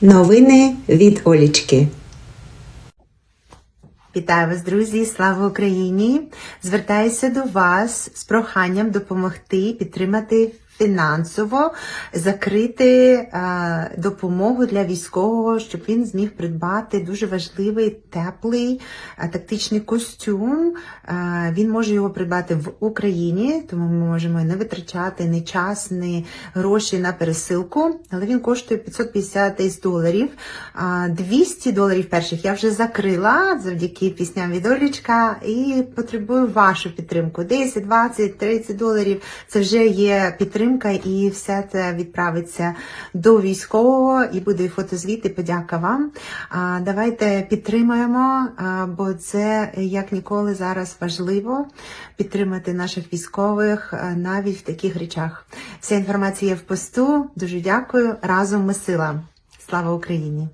Новини від Олічки. Вітаю вас, друзі! Слава Україні! Звертаюся до вас з проханням допомогти підтримати фінансово, закрити е, допомогу для військового, щоб він зміг придбати дуже важливий теплий е, тактичний костюм. Е, він може його придбати в Україні, тому ми можемо не витрачати ні час, ні гроші на пересилку. Але він коштує 550 тисяч доларів. А 200 доларів перших я вже закрила завдяки пісням від Олічка і потребую вашу підтримку. 10, 20, 30 доларів це вже є підтримка, і все це відправиться до військового і буде фотозвіт, і подяка вам. Давайте підтримаємо, бо це як ніколи зараз важливо підтримати наших військових навіть в таких речах. Вся інформація є в посту. Дуже дякую. Разом ми сила. Слава Україні!